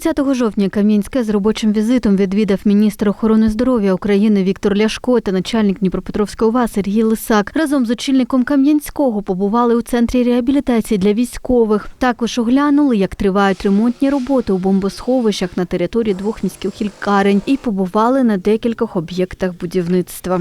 30 жовтня Кам'янське з робочим візитом відвідав міністр охорони здоров'я України Віктор Ляшко та начальник Дніпропетровської ОВА Сергій Лисак. Разом з очільником Кам'янського побували у центрі реабілітації для військових. Також оглянули, як тривають ремонтні роботи у бомбосховищах на території двох міських лікарень і побували на декількох об'єктах будівництва.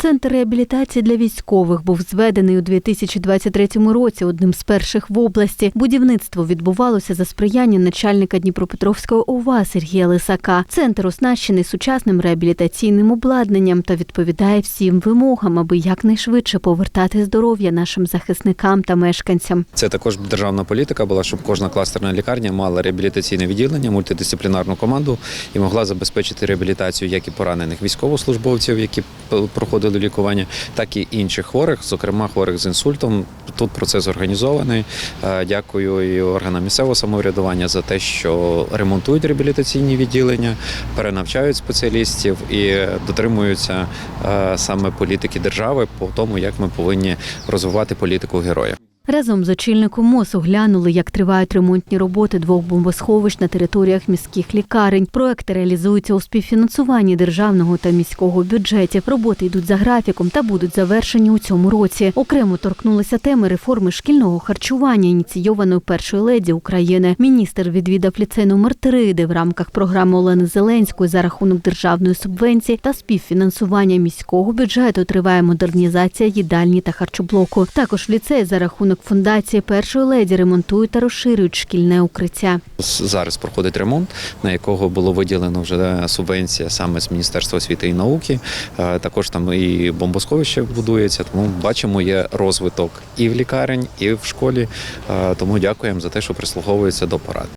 Центр реабілітації для військових був зведений у 2023 році, одним з перших в області. Будівництво відбувалося за сприяння начальника Дніпропетровської ОВА Сергія Лисака. Центр оснащений сучасним реабілітаційним обладнанням та відповідає всім вимогам, аби якнайшвидше повертати здоров'я нашим захисникам та мешканцям. Це також державна політика була, щоб кожна кластерна лікарня мала реабілітаційне відділення, мультидисциплінарну команду і могла забезпечити реабілітацію як і поранених військовослужбовців, які п- проходили лікування, так і інших хворих, зокрема хворих з інсультом. Тут процес організований. Е, Дякую і органам місцевого самоврядування за те, що ремонтують реабілітаційні відділення, перенавчають спеціалістів і дотримуються е, саме політики держави по тому, як ми повинні розвивати політику героя. Разом з очільником МОЗ оглянули, як тривають ремонтні роботи двох бомбосховищ на територіях міських лікарень. Проекти реалізуються у співфінансуванні державного та міського бюджетів. Роботи йдуть за графіком та будуть завершені у цьому році. Окремо торкнулися теми реформи шкільного харчування, ініційованої першою леді України. Міністр відвідав ліцей номер 3 де в рамках програми Олени Зеленської за рахунок державної субвенції та співфінансування міського бюджету триває модернізація їдальні та харчоблоку. Також в ліцеї за рахунок фундації першої леді ремонтують та розширюють шкільне укриття. Зараз проходить ремонт, на якого було виділено вже субвенція саме з Міністерства освіти і науки. Е, Також там і бомбосховище будується. Тому бачимо, є розвиток і в лікарень, і в школі. Е, Тому дякуємо за те, що прислуховується до порад.